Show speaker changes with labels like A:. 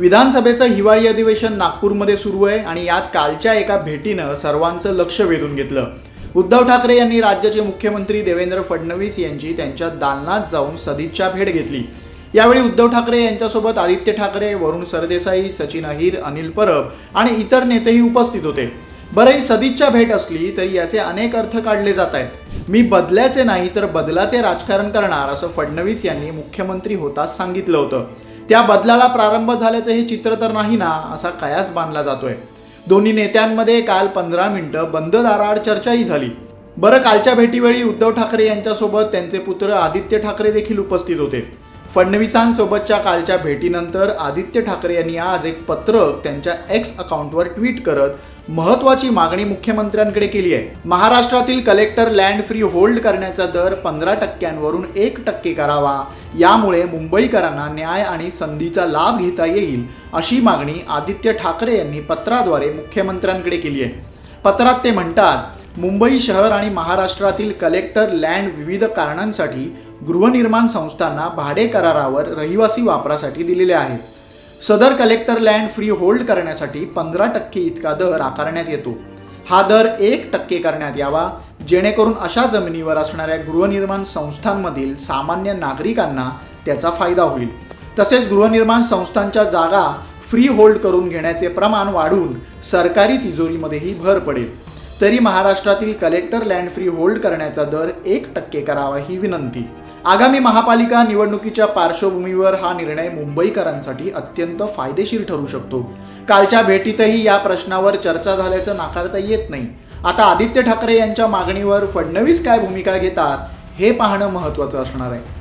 A: विधानसभेचं हिवाळी अधिवेशन नागपूरमध्ये सुरू आहे आणि यात कालच्या एका भेटीनं सर्वांचं लक्ष वेधून घेतलं. उद्धव ठाकरे यांनी राज्याचे मुख्यमंत्री देवेंद्र फडणवीस यांची त्यांच्या दालनात जाऊन सदिच्छा भेट घेतली. यावेळी उद्धव ठाकरे यांच्यासोबत आदित्य ठाकरे वरुण सरदेसाई सचिन अहिर अनिल परब आणि इतर नेतेही उपस्थित होते. बरं ही सदिच्छा भेट असली तरी याचे अनेक अर्थ काढले जात आहेत. मी बदल्याचे नाही तर बदलाचे राजकारण करणार असं फडणवीस यांनी मुख्यमंत्री होताच सांगितलं होतं. त्या बदलाला प्रारंभ झाल्याचं हे चित्र तर नाही ना असा कयास बांधला जातोय. दोन्ही नेत्यांमध्ये काल पंधरा मिनिटं बंद दाराआड चर्चाही झाली. बरं कालच्या भेटीवेळी उद्धव ठाकरे यांच्यासोबत त्यांचे पुत्र आदित्य ठाकरे देखील उपस्थित होते. फडणवीसांसोबतच्या कालच्या भेटीनंतर आदित्य ठाकरे यांनी आज एक पत्रक त्यांच्या एक्स अकाउंटवर ट्विट करत महत्वाची मागणी मुख्यमंत्र्यांकडे केली आहे. महाराष्ट्रातील कलेक्टर लँड फ्री होल्ड करण्याचा दर पंधरा टक्क्यांवरून एक टक्के करावा. यामुळे मुंबईकरांना न्याय आणि संधीचा लाभ घेता येईल अशी मागणी आदित्य ठाकरे यांनी पत्राद्वारे मुख्यमंत्र्यांकडे केली आहे. पत्रात ते म्हणतात मुंबई शहर आणि महाराष्ट्रातील कलेक्टर लँड विविध कारणांसाठी गृहनिर्माण संस्थांना भाडे करारावर रहिवासी वापरासाठी दिलेले आहेत. सदर कलेक्टर लँड फ्री होल्ड करण्यासाठी पंधरा टक्के इतका दर आकारण्यात येतो. हा दर एक टक्के करण्यात यावा जेणेकरून अशा जमिनीवर असणाऱ्या गृहनिर्माण संस्थांमधील सामान्य नागरिकांना त्याचा फायदा होईल. तसेच गृहनिर्माण संस्थांच्या जागा फ्री होल्ड करून घेण्याचे प्रमाण वाढून सरकारी तिजोरीमध्येही भर पडेल. तरी महाराष्ट्रातील कलेक्टर लँड फ्री होल्ड करण्याचा दर एक टक्के करावा ही विनंती. आगामी महापालिका निवडणुकीच्या पार्श्वभूमीवर हा निर्णय मुंबईकरांसाठी अत्यंत फायदेशीर ठरू शकतो. कालच्या भेटीतही या प्रश्नावर चर्चा झाल्याचं नाकारता येत नाही. आता आदित्य ठाकरे यांच्या मागणीवर फडणवीस काय भूमिका घेतात हे पाहणं महत्त्वाचं असणार आहे.